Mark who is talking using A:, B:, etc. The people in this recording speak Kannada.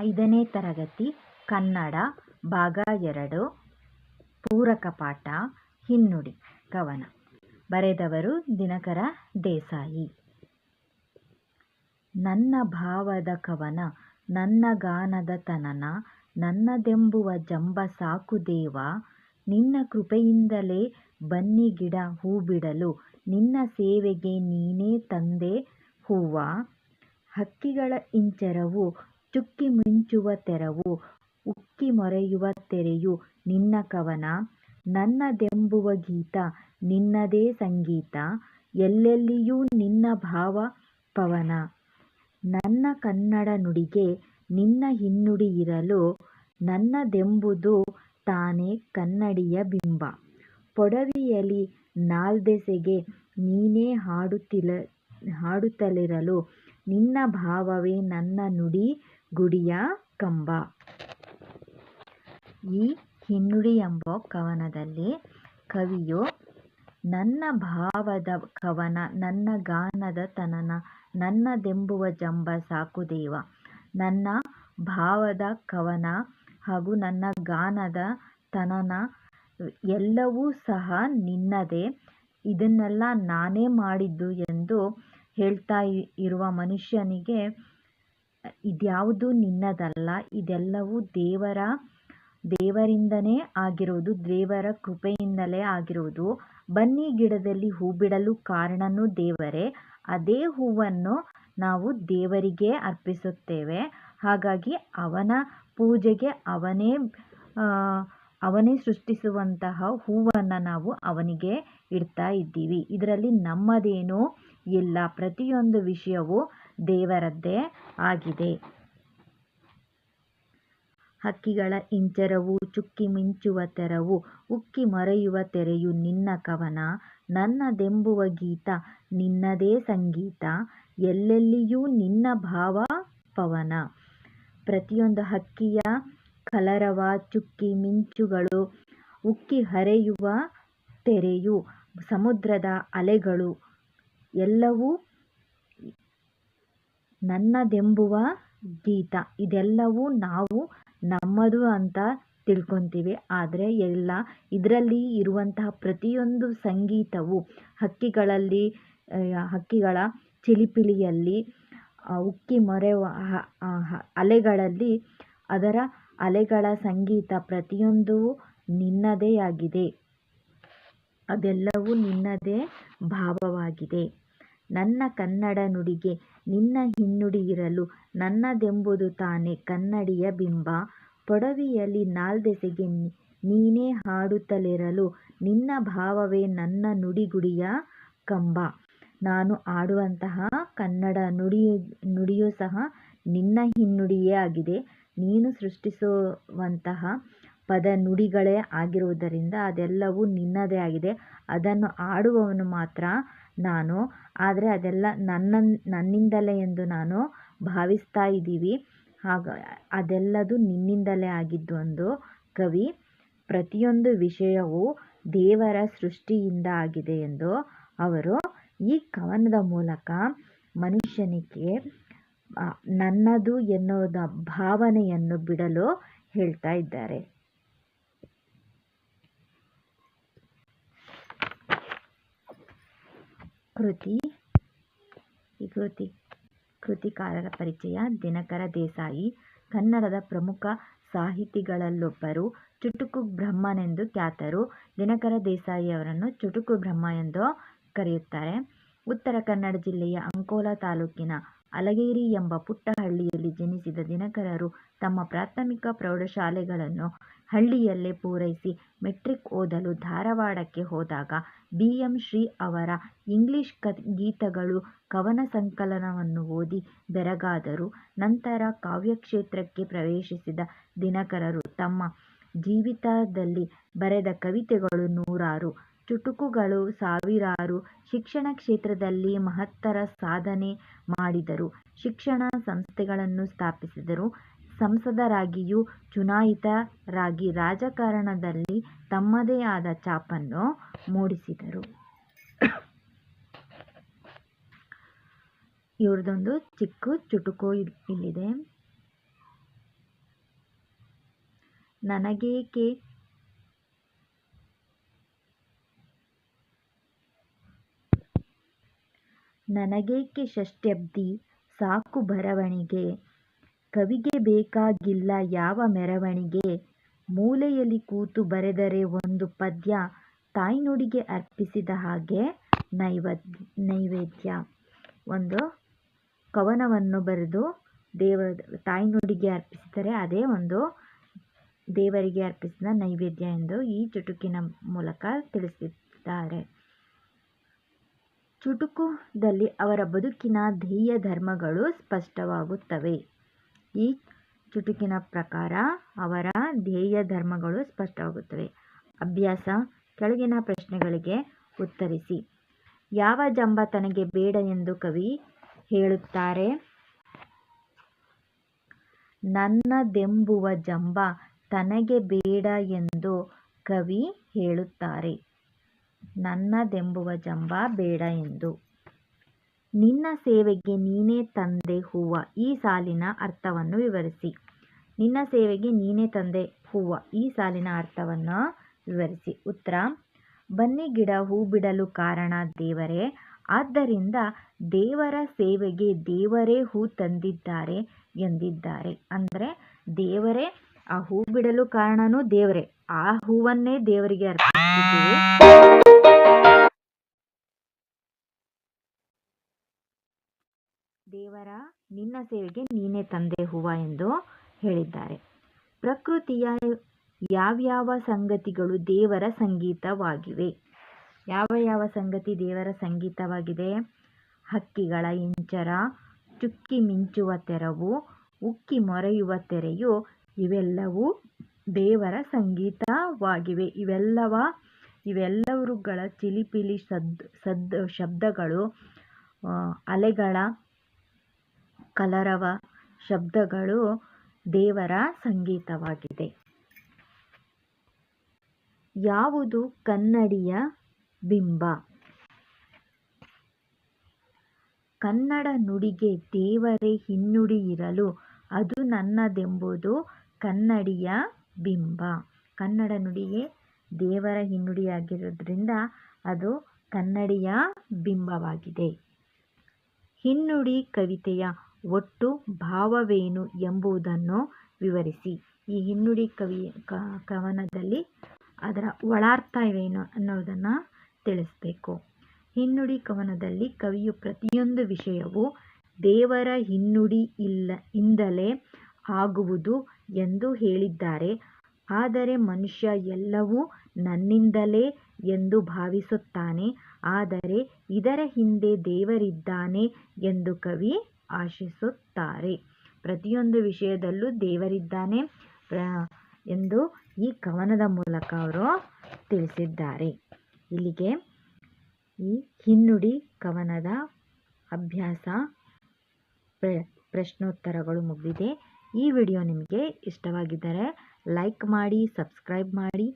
A: ಐದನೇ ತರಗತಿ, ಕನ್ನಡ, ಭಾಗ ಎರಡು, ಪೂರಕ ಪಾಠ, ಹಿನ್ನುಡಿ ಕವನ ಬರೆದವರು ದಿನಕರ ದೇಸಾಯಿ. ನನ್ನ ಭಾವದ ಕವನ, ನನ್ನ ಗಾನದ ತನನ, ನನ್ನದೆಂಬುವ ಜಂಬ ಸಾಕು ದೇವ, ನಿನ್ನ ಕೃಪೆಯಿಂದಲೇ ಬನ್ನಿ ಗಿಡ ಹೂ ಬಿಡಲು, ನಿನ್ನ ಸೇವೆಗೆ ನೀನೇ ತಂದೆ ಹೂವ. ಹಕ್ಕಿಗಳ ಇಂಚರವು ಚುಕ್ಕಿ ಮಿಂಚುವ ತೆರವು, ಉಕ್ಕಿ ಮೊರೆಯುವ ತೆರೆಯು ನಿನ್ನ ಕವನ. ನನ್ನದೆಂಬುವ ಗೀತ ನಿನ್ನದೇ ಸಂಗೀತ. ಎಲ್ಲೆಲ್ಲಿಯೂ ನಿನ್ನ ಭಾವ ಪವನ. ನನ್ನ ಕನ್ನಡ ನುಡಿಗೆ ನಿನ್ನ ಹಿನ್ನುಡಿ ಇರಲು ನನ್ನದೆಂಬುದು ತಾನೇ ಕನ್ನಡಿಯ ಬಿಂಬ. ಪೊಡವಿಯಲಿ ನಾಲ್ದೆಸೆಗೆ ನೀನೇ ಹಾಡುತ್ತಲಿರಲು ನಿನ್ನ ಭಾವವೇ ನನ್ನ ನುಡಿ. ಗುಡಿಯ ಕಂಬ. ಈ ಹಿನ್ನುಡಿ ಎಂಬ ಕವನದಲ್ಲಿ ಕವಿಯು, ನನ್ನ ಭಾವದ ಕವನ, ನನ್ನ ಗಾನದ ತನನ, ನನ್ನದೆಂಬುವ ಜಂಬ ಸಾಕು ದೇವ. ನನ್ನ ಭಾವದ ಕವನ ಹಾಗೂ ನನ್ನ ಗಾನದ ತನನ ಎಲ್ಲವೂ ಸಹ ನಿನ್ನದೇ. ಇದನ್ನೆಲ್ಲ ನಾನೇ ಮಾಡಿದ್ದು ಎಂದು ಹೇಳ್ತಾ ಇರುವ ಮನುಷ್ಯನಿಗೆ ಇದ್ಯಾವುದೂ ನಿನ್ನದಲ್ಲ, ಇದೆಲ್ಲವೂ ದೇವರ, ದೇವರಿಂದನೇ ಆಗಿರುವುದು, ದೇವರ ಕೃಪೆಯಿಂದಲೇ ಆಗಿರುವುದು. ಬನ್ನಿ ಗಿಡದಲ್ಲಿ ಹೂ ಬಿಡಲು ಕಾರಣನು ದೇವರೇ. ಅದೇ ಹೂವನ್ನು ನಾವು ದೇವರಿಗೆ ಅರ್ಪಿಸುತ್ತೇವೆ. ಹಾಗಾಗಿ ಅವನ ಪೂಜೆಗೆ ಅವನೇ ಅವನೇ ಸೃಷ್ಟಿಸುವಂತಹ ಹೂವನ್ನು ನಾವು ಅವನಿಗೆ ಇಡ್ತಾ ಇದ್ದೀವಿ. ಇದರಲ್ಲಿ ನಮ್ಮದೇನೂ ಇಲ್ಲ. ಪ್ರತಿಯೊಂದು ವಿಷಯವೂ ದೇವರದ್ದೇ ಆಗಿದೆ. ಹಕ್ಕಿಗಳ ಇಂಚರವು ಚುಕ್ಕಿ ಮಿಂಚುವ ತೆರವು, ಉಕ್ಕಿ ಮರೆಯುವ ತೆರೆಯು ನಿನ್ನ ಕವನ ನನ್ನದೆಂಬುವ ಗೀತ, ನಿನ್ನದೇ ಸಂಗೀತ, ಎಲ್ಲೆಲ್ಲಿಯೂ ನಿನ್ನ ಭಾವ ಪವನ. ಪ್ರತಿಯೊಂದು ಹಕ್ಕಿಯ ಕಲರವ ಚುಕ್ಕಿ ಮಿಂಚುಗಳು, ಉಕ್ಕಿ ಹರೆಯುವ ತೆರೆಯು ಸಮುದ್ರದ ಅಲೆಗಳು, ಎಲ್ಲವೂ ನನ್ನದೆಂಬುವ ಗೀತ. ಇದೆಲ್ಲವೂ ನಾವು ನಮ್ಮದು ಅಂತ ತಿಳ್ಕೊಂತೀವಿ. ಆದರೆ ಎಲ್ಲ ಇದರಲ್ಲಿ ಇರುವಂತಹ ಪ್ರತಿಯೊಂದು ಸಂಗೀತವು ಹಕ್ಕಿಗಳಲ್ಲಿ ಹಕ್ಕಿಗಳ ಚಿಲಿಪಿಲಿಯಲ್ಲಿ ಉಕ್ಕಿ ಮೊರೆ ಅಲೆಗಳಲ್ಲಿ ಅದರ ಅಲೆಗಳ ಸಂಗೀತ ಪ್ರತಿಯೊಂದೂ ನಿನ್ನದೇ ಆಗಿದೆ. ಅದೆಲ್ಲವೂ ನಿನ್ನದೇ ಭಾವವಾಗಿದೆ. ನನ್ನ ಕನ್ನಡ ನುಡಿಗೆ ನಿನ್ನ ಹಿನ್ನುಡಿ ಇರಲು ನನ್ನದೆಂಬುದು ತಾನೇ ಕನ್ನಡಿಯ ಬಿಂಬ. ಪೊಡವಿಯಲಿ ನಾಲ್ದೆಸೆಗೆ ನೀನೇ ಹಾಡುತ್ತಲಿರಲು ನಿನ್ನ ಭಾವವೇ ನನ್ನ ನುಡಿಗುಡಿಯ ಕಂಬ. ನಾನು ಆಡುವಂತಹ ಕನ್ನಡ ನುಡಿಯು ನುಡಿಯೂ ಸಹ ನಿನ್ನ ಹಿನ್ನುಡಿಯೇ ಆಗಿದೆ. ನೀನು ಸೃಷ್ಟಿಸುವಂತಹ ಪದ ನುಡಿಗಳೇ ಆಗಿರುವುದರಿಂದ ಅದೆಲ್ಲವೂ ನಿನ್ನದೇ ಆಗಿದೆ. ಅದನ್ನು ಆಡುವವನು ಮಾತ್ರ ನಾನು. ಆದರೆ ಅದೆಲ್ಲ ನನ್ನ ನನ್ನಿಂದಲೇ ಎಂದು ನಾನು ಭಾವಿಸ್ತಾ ಇದ್ದೀವಿ. ಹಾಗ, ಅದೆಲ್ಲದು ನಿನ್ನಿಂದಲೇ ಆಗಿದ್ದು ಒಂದು ಕವಿ, ಪ್ರತಿಯೊಂದು ವಿಷಯವೂ ದೇವರ ಸೃಷ್ಟಿಯಿಂದ ಆಗಿದೆ ಎಂದು ಅವರು ಈ ಕವನದ ಮೂಲಕ ಮನುಷ್ಯನಿಗೆ ನನ್ನದು ಎನ್ನುವುದ ಭಾವನೆಯನ್ನು ಬಿಡಲು ಹೇಳ್ತಾ ಇದ್ದಾರೆ. ಕೃತಿ. ಈ ಕೃತಿ, ಕೃತಿಕಾರರ ಪರಿಚಯ. ದಿನಕರ ದೇಸಾಯಿ, ಕನ್ನಡದ ಪ್ರಮುಖ ಸಾಹಿತಿಗಳಲ್ಲೊಬ್ಬರು ಚುಟುಕು ಬ್ರಹ್ಮನೆಂದು ಖ್ಯಾತರು. ದಿನಕರ ದೇಸಾಯಿಯವರನ್ನು ಚುಟುಕು ಬ್ರಹ್ಮ ಎಂದು ಕರೆಯುತ್ತಾರೆ. ಉತ್ತರ ಕನ್ನಡ ಜಿಲ್ಲೆಯ ಅಂಕೋಲಾ ತಾಲೂಕಿನ ಅಲಗೇರಿ ಎಂಬ ಪುಟ್ಟ ಹಳ್ಳಿಯಲ್ಲಿ ಜನಿಸಿದ ದಿನಕರರು ತಮ್ಮ ಪ್ರಾಥಮಿಕ ಪ್ರೌಢಶಾಲೆಗಳನ್ನು ಹಳ್ಳಿಯಲ್ಲೇ ಪೂರೈಸಿ ಮೆಟ್ರಿಕ್ ಓದಲು ಧಾರವಾಡಕ್ಕೆ ಹೋದಾಗ ಬಿ. ಎಂ. ಶ್ರೀ ಅವರ ಇಂಗ್ಲಿಷ್ ಗೀತಗಳು ಕವನ ಸಂಕಲನವನ್ನು ಓದಿ ಬೆರಗಾದರು. ನಂತರ ಕಾವ್ಯಕ್ಷೇತ್ರಕ್ಕೆ ಪ್ರವೇಶಿಸಿದ ದಿನಕರರು ತಮ್ಮ ಜೀವಿತದಲ್ಲಿ ಬರೆದ ಕವಿತೆಗಳು ನೂರಾರು, ಚುಟುಕುಗಳು ಸಾವಿರಾರು. ಶಿಕ್ಷಣ ಕ್ಷೇತ್ರದಲ್ಲಿ ಮಹತ್ತರ ಸಾಧನೆ ಮಾಡಿದರು. ಶಿಕ್ಷಣ ಸಂಸ್ಥೆಗಳನ್ನು ಸ್ಥಾಪಿಸಿದರು. ಸಂಸದರಾಗಿಯೂ ಚುನಾಯಿತರಾಗಿ ರಾಜಕಾರಣದಲ್ಲಿ ತಮ್ಮದೇ ಆದ ಛಾಪನ್ನು ಮೂಡಿಸಿದರು. ಇವ್ರದ್ದೊಂದು ಚಿಕ್ಕ ಚುಟುಕು ಇಲ್ಲಿದೆ ನನಗೇಕೆ ನನಗೇಕೆ ಷಷ್ಠ್ಯಬ್ದಿ ಸಾಕು ಬರವಣಿಗೆ ಕವಿಗೆ ಬೇಕಾಗಿಲ್ಲ ಯಾವ ಮೆರವಣಿಗೆ? ಮೂಲೆಯಲ್ಲಿ ಕೂತು ಬರೆದರೆ ಒಂದು ಪದ್ಯ ತಾಯ್ನುಡಿಗೆ ಅರ್ಪಿಸಿದ ಹಾಗೆ ನೈವೇದ್ಯ. ಒಂದು ಕವನವನ್ನು ಬರೆದು ದೇವ, ತಾಯ್ನುಡಿಗೆ ಅರ್ಪಿಸಿದರೆ ಅದೇ ಒಂದು ದೇವರಿಗೆ ಅರ್ಪಿಸಿದ ನೈವೇದ್ಯ ಎಂದು ಈ ಚುಟುಕಿನ ಮೂಲಕ ತಿಳಿಸಿದ್ದಾರೆ. ಚುಟುಕುದಲ್ಲಿ ಅವರ ಬದುಕಿನ ಧ್ಯೇಯ ಧರ್ಮಗಳು ಸ್ಪಷ್ಟವಾಗುತ್ತವೆ. ಈ ಚುಟುಕಿನ ಪ್ರಕಾರ ಅವರ ಧ್ಯೇಯ ಧರ್ಮಗಳು ಸ್ಪಷ್ಟವಾಗುತ್ತವೆ. ಅಭ್ಯಾಸ, ಕೆಳಗಿನ ಪ್ರಶ್ನೆಗಳಿಗೆ ಉತ್ತರಿಸಿ. ಯಾವ ಜಂಬ ತನಗೆ ಬೇಡ ಎಂದು ಕವಿ ಹೇಳುತ್ತಾರೆ? ನನ್ನದೆಂಬುವ ಜಂಬ ತನಗೆ ಬೇಡ ಎಂದು ಕವಿ ಹೇಳುತ್ತಾರೆ. ನನ್ನದೆಂಬುವ ಜಂಬ ಬೇಡ ಎಂದು. ನಿನ್ನ ಸೇವೆಗೆ ನೀನೇ ತಂದೆ ಹೂವ. ಈ ಸಾಲಿನ ಅರ್ಥವನ್ನು ವಿವರಿಸಿ. ನಿನ್ನ ಸೇವೆಗೆ ನೀನೇ ತಂದೆ ಹೂವ. ಈ ಸಾಲಿನ ಅರ್ಥವನ್ನು ವಿವರಿಸಿ. ಉತ್ತರ. ಬನ್ನಿ ಗಿಡ ಹೂ ಬಿಡಲು ಕಾರಣ ದೇವರೇ. ಆದ್ದರಿಂದ ದೇವರ ಸೇವೆಗೆ ದೇವರೇ ಹೂ ತಂದಿದ್ದಾರೆ ಎಂದಿದ್ದಾರೆ. ಅಂದರೆ ದೇವರೇ, ಆ ಹೂ ಬಿಡಲು ಕಾರಣನೂ ದೇವರೇ. ಆ ಹೂವನ್ನೇ ದೇವರಿಗೆ ಅರ್ಪಿಸಿದ್ದೀವಿ ನಿನ್ನ ಸೇವೆಗೆ ನೀನೇ ತಂದೆ ಹೂವ ಎಂದು ಹೇಳಿದ್ದಾರೆ. ಪ್ರಕೃತಿಯ ಯಾವ್ಯಾವ ಸಂಗತಿಗಳು ದೇವರ ಸಂಗೀತವಾಗಿವೆ? ಯಾವ ಯಾವ ಸಂಗತಿ ದೇವರ ಸಂಗೀತವಾಗಿದೆ? ಹಕ್ಕಿಗಳ ಇಂಚರ, ಚುಕ್ಕಿ ಮಿಂಚುವ ತೆರವು, ಉಕ್ಕಿ ಮೊರೆಯುವ ತೆರೆಯು ಇವೆಲ್ಲವೂ ದೇವರ ಸಂಗೀತವಾಗಿವೆ. ಇವೆಲ್ಲವ ಇವೆಲ್ಲವರುಗಳ ಚಿಲಿಪಿಲಿ ಸದ್ ಸದ್, ಶಬ್ದಗಳು, ಅಲೆಗಳ ಕಲರವ ಶಬ್ದಗಳು ದೇವರ ಸಂಗೀತವಾಗಿದೆ. ಯಾವುದು ಕನ್ನಡಿಯ ಬಿಂಬ? ಕನ್ನಡ ನುಡಿಗೆ ದೇವರೇ ಹಿನ್ನುಡಿ ಇರಲು ಅದು ನನ್ನದೆಂಬುದು ಕನ್ನಡಿಯ ಬಿಂಬ. ಕನ್ನಡ ನುಡಿಗೆ ದೇವರ ಹಿನ್ನುಡಿಯಾಗಿರೋದ್ರಿಂದ ಅದು ಕನ್ನಡಿಯ ಬಿಂಬವಾಗಿದೆ. ಹಿನ್ನುಡಿ ಕವಿತೆಯ ಒಟ್ಟು ಭಾವವೇನು ಎಂಬುದನ್ನು ವಿವರಿಸಿ. ಈ ಹಿನ್ನುಡಿ ಕವಿ ಕವನದಲ್ಲಿ ಅದರ ಒಳಾರ್ಥವೇನು ಅನ್ನೋದನ್ನು ತಿಳಿಸಬೇಕು. ಹಿನ್ನುಡಿ ಕವನದಲ್ಲಿ ಕವಿಯು ಪ್ರತಿಯೊಂದು ವಿಷಯವೂ ದೇವರ ಹಿನ್ನುಡಿ ಇಲ್ಲ, ಇಂದಲೇ ಆಗುವುದು ಎಂದು ಹೇಳಿದ್ದಾರೆ. ಆದರೆ ಮನುಷ್ಯ ಎಲ್ಲವೂ ನನ್ನಿಂದಲೇ ಎಂದು ಭಾವಿಸುತ್ತಾನೆ. ಆದರೆ ಇದರ ಹಿಂದೆ ದೇವರಿದ್ದಾನೆ ಎಂದು ಕವಿ ಆಶಿಸುತ್ತಾರೆ. ಪ್ರತಿಯೊಂದು ವಿಷಯದಲ್ಲೂ ದೇವರಿದ್ದಾನೆ ಎಂದು ಈ ಕವನದ ಮೂಲಕ ಅವರು ತಿಳಿಸಿದ್ದಾರೆ. ಇಲ್ಲಿಗೆ ಈ ಹಿನ್ನುಡಿ ಕವನದ ಅಭ್ಯಾಸ ಪ್ರಶ್ನೋತ್ತರಗಳು ಮುಗಿದಿದೆ. ಈ ವಿಡಿಯೋ ನಿಮಗೆ ಇಷ್ಟವಾಗಿದ್ದರೆ ಲೈಕ್ ಮಾಡಿ, ಸಬ್ಸ್ಕ್ರೈಬ್ ಮಾಡಿ